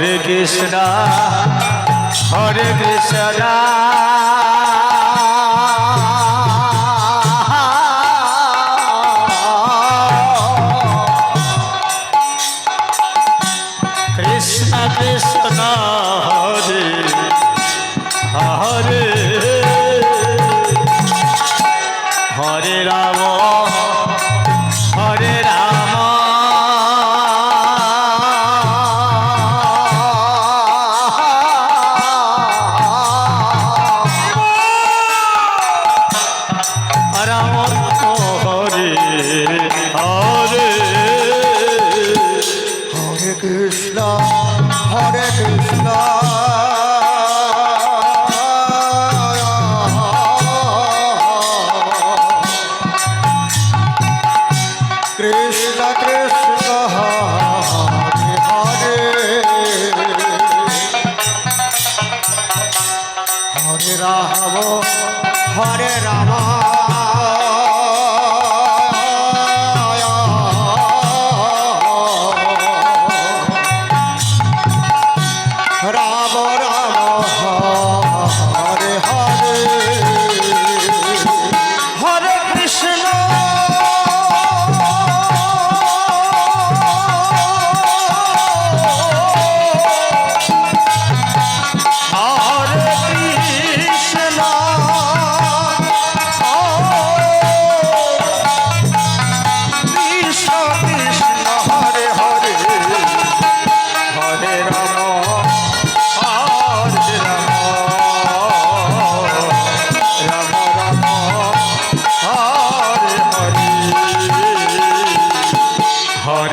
হরে কৃষ্ণ হরে কৃষ্ণ। কৃষ্ণ হব হরে রাম রাম।